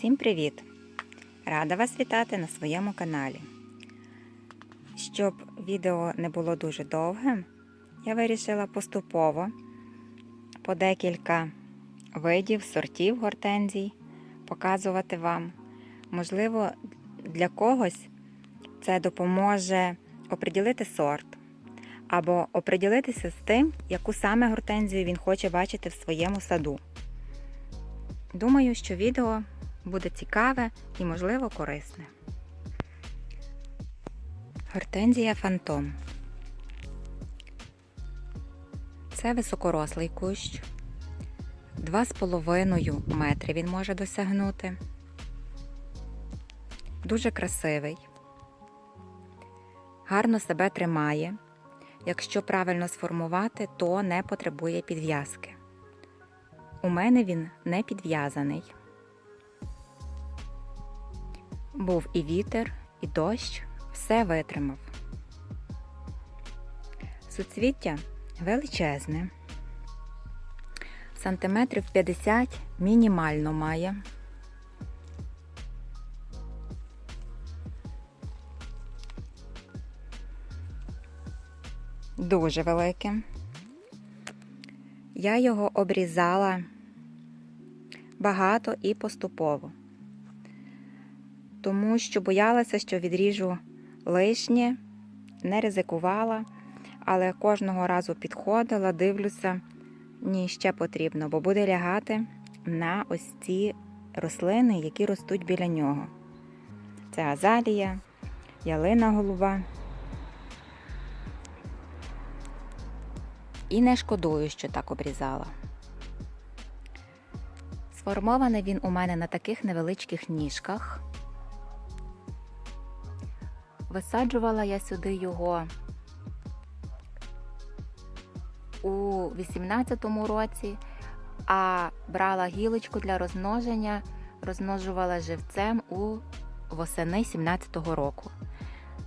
Усім привіт! Рада вас вітати на своєму каналі. Щоб відео не було дуже довгим, я вирішила поступово по декілька видів, сортів гортензій показувати вам. Можливо, для когось це допоможе оприділити сорт або оприділитися з тим, яку саме гортензію він хоче бачити в своєму саду. Думаю, що відео буде цікаве і, можливо, корисне. Гортензія фантом. Це високорослий кущ. 2,5 метри він може досягнути. Дуже красивий. Гарно себе тримає. Якщо правильно сформувати, то не потребує підв'язки. У мене він не підв'язаний. Був і вітер, і дощ, все витримав. Суцвіття величезне. Сантиметрів 50 мінімально має. Дуже велике. Я його обрізала багато і поступово, тому що боялася, що відріжу лишнє, не ризикувала, але кожного разу підходила, дивлюся, ні, ще потрібно, бо буде лягати на ось ці рослини, які ростуть біля нього. Це азалія, ялина голуба. І не шкодую, що так обрізала. Сформований він у мене на таких невеличких ніжках. Висаджувала я сюди його у 18-му році, а брала гілочку для розмноження, розмножувала живцем у восени 17-го року.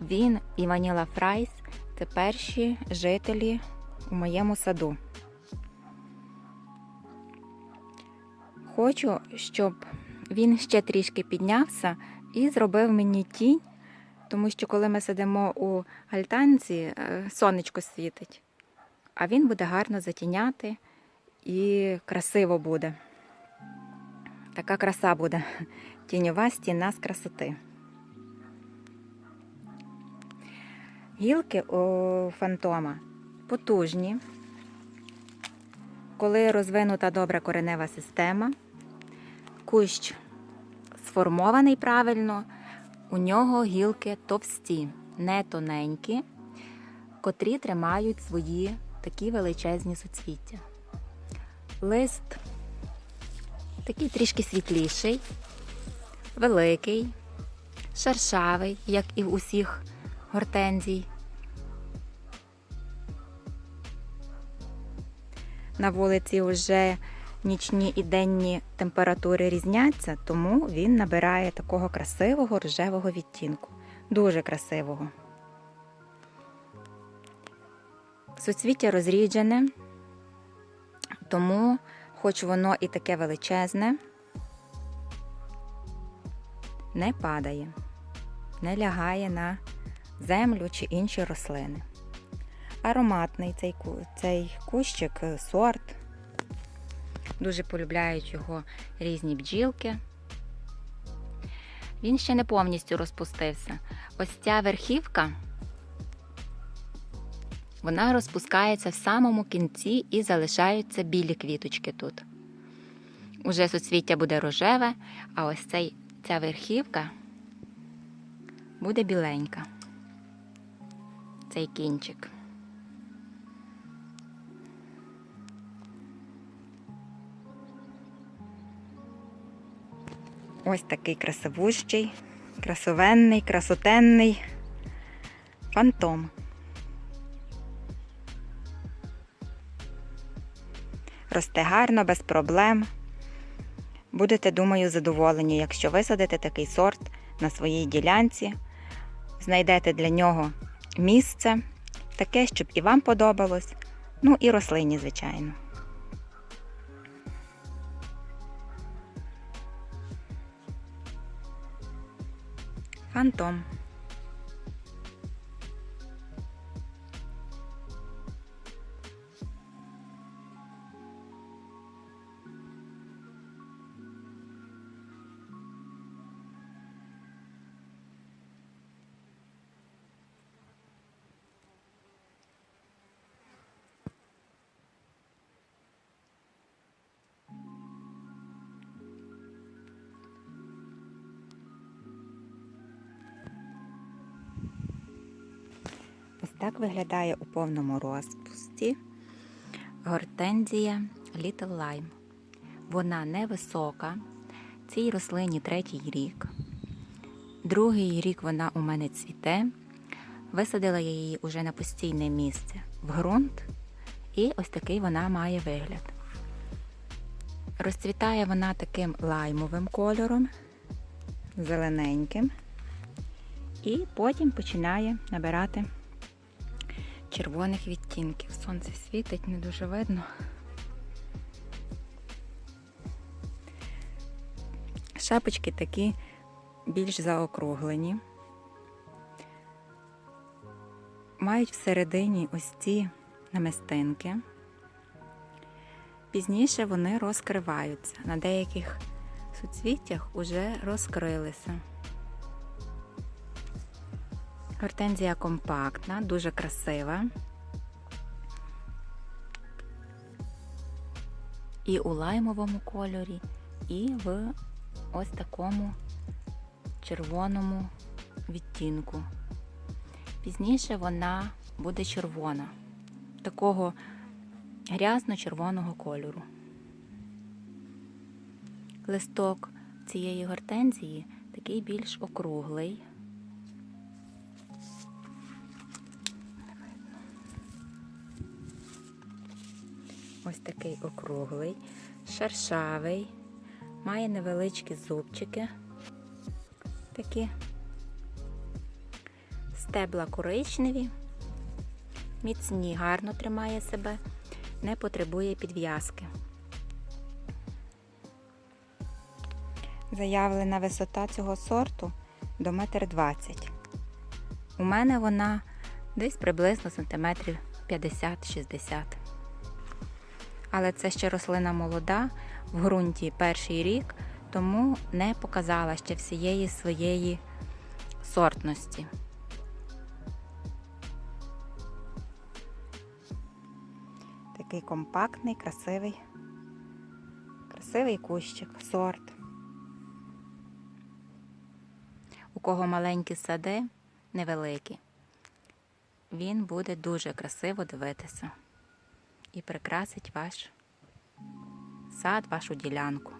Він і Ваніла Фрайс це перші жителі у моєму саду. Хочу, щоб він ще трішки піднявся і зробив мені тінь, тому що коли ми сидимо у альтанці, е, сонечко світить, а він буде гарно затіняти і красиво буде. Така краса буде. Тіньова стіна з красоти. Гілки у фантома потужні. Коли розвинута добра коренева система, кущ сформований правильно, у нього гілки товсті, не тоненькі, котрі тримають свої такі величезні суцвіття. Лист такий трішки світліший, великий, шершавий, як і в усіх гортензій. На вулиці вже нічні і денні температури різняться, тому він набирає такого красивого рожевого відтінку. Дуже красивого. Суцвіття розріджене, тому, хоч воно і таке величезне, не падає, не лягає на землю чи інші рослини ароматний цей цей кущик, е, сорт. Дуже полюбляють його різні бджілки. Він ще не повністю розпустився. Ось ця верхівка, вона розпускається в самому кінці і залишаються білі квіточки тут. Уже суцвіття буде рожеве, а ось цей, ця верхівка буде біленька. Цей кінчик. Ось такий красивущий, красовенний, красотенний фантом. Росте гарно, без проблем. Будете, думаю, задоволені, якщо висадите такий сорт на своїй ділянці, знайдете для нього місце, таке, щоб і вам подобалось, ну і рослині, звичайно. Фантом. Так виглядає у повному розпусті гортензія Little Lime. Вона невисока. Цій рослині третій рік. Другий рік вона у мене цвіте. Висадила я її уже на постійне місце в ґрунт. І ось такий вона має вигляд. Розцвітає вона таким лаймовим кольором, зелененьким. І потім починає набирати червоних відтінків. Сонце світить, не дуже видно. Шапочки такі більш заокруглені. Мають всередині ось ці намистинки. Пізніше вони розкриваються. На деяких суцвіттях уже розкрилися. Гортензія компактна, дуже красива. І у лаймовому кольорі, і в ось такому червоному відтінку. Пізніше вона буде червона, такого грязно-червоного кольору. Листок цієї гортензії такий більш округлий. Ось такий округлий, шершавий, має невеличкі зубчики. Такі стебла коричневі, міцні, гарно тримає себе, не потребує підв'язки. Заявлена висота цього сорту до 1,20 м. У мене вона десь приблизно сантиметрів 50-60 але це ще рослина молода, в ґрунті перший рік, тому не показала ще всієї своєї сортності. Такий компактний, красивий, красивий кущик, сорт. У кого маленькі сади, невеликі, він буде дуже красиво дивитися і прикрасить ваш сад, вашу ділянку.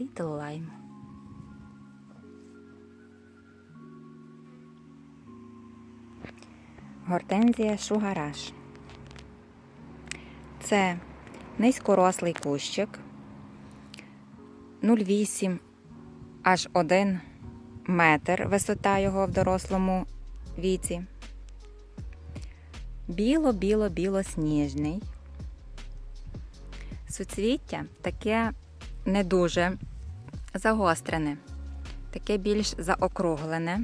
Little Lime. Гортензія Шугараш. Це низькорослий кущик 0,8 аж 1 метр висота його в дорослому віці біло-біло-біло-сніжний. Суцвіття таке не дуже загострене, таке більш заокруглене.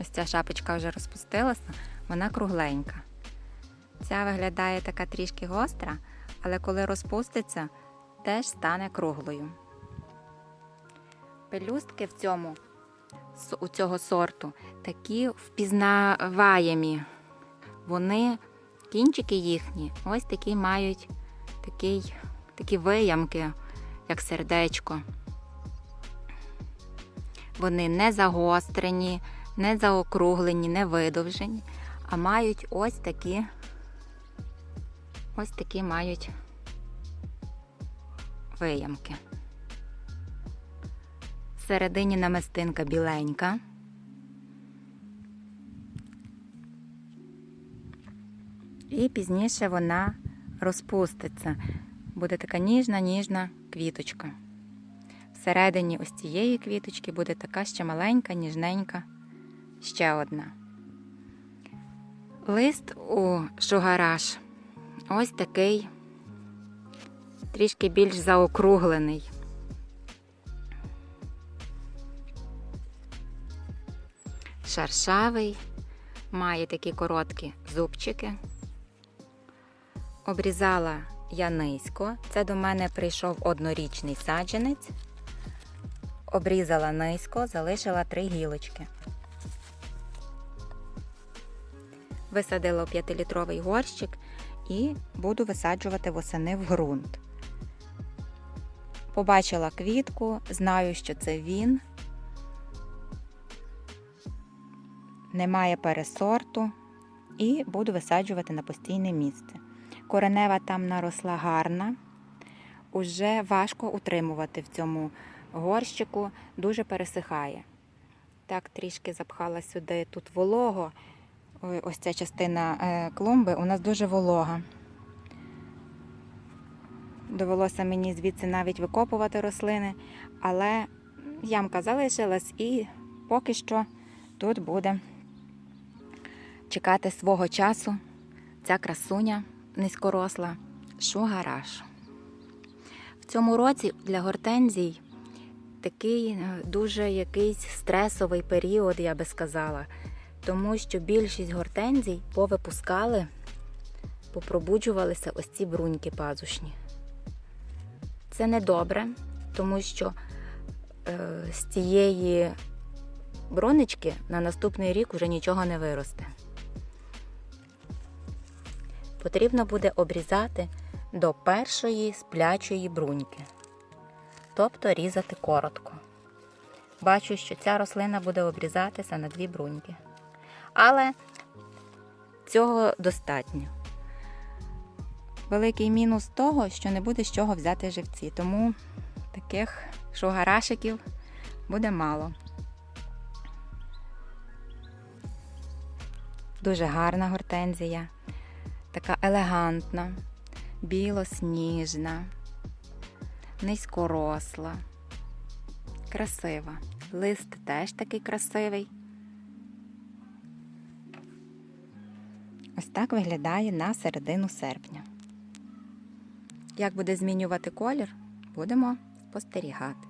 Ось ця шапочка вже розпустилася, вона кругленька. Ця виглядає така трішки гостра, але коли розпуститься, теж стане круглою. Пелюстки в цьому у цього сорту такі впізнаваємі. Вони, кінчики їхні, ось такі мають такий, такі виямки, як сердечко. Вони не загострені, не заокруглені, не видовжені, а мають ось такі, ось такі мають виямки. Всередині намистинка біленька. І пізніше вона розпуститься. Буде така ніжна, ніжна квіточка. Всередині ось цієї квіточки буде така ще маленька, ніжненька, ще одна. Лист у шугараш ось такий, трішки більш заокруглений. Шаршавий, має такі короткі зубчики. Обрізала я низько. Це до мене прийшов однорічний саджанець. Обрізала низько, залишила три гілочки. Висадила у 5-літровий горщик і буду висаджувати восени в ґрунт. Побачила квітку, знаю, що це він. Немає пересорту і буду висаджувати на постійне місце. Коренева там наросла гарна, уже важко утримувати в цьому горщику, дуже пересихає. Так, трішки запхала сюди тут волого. Ось ця частина е, клумби у нас дуже волога. Довелося мені звідси навіть викопувати рослини, але ямка залишилась і поки що тут буде чекати свого часу ця красуня низькоросла шугараш. В цьому році для гортензій такий е, дуже якийсь стресовий період, я би сказала, тому що більшість гортензій повипускали, попробуджувалися ось ці бруньки пазушні. Це не добре, тому що е, з цієї бронечки на наступний рік вже нічого не виросте. Потрібно буде обрізати до першої сплячої бруньки, тобто різати коротко. Бачу, що ця рослина буде обрізатися на дві бруньки. Але цього достатньо. Великий мінус того, що не буде з чого взяти живці, тому таких шугарашиків буде мало. Дуже гарна гортензія, така елегантна, білосніжна, низькоросла, красива. Лист теж такий красивий. Ось так виглядає на середину серпня. Як буде змінювати колір, будемо спостерігати.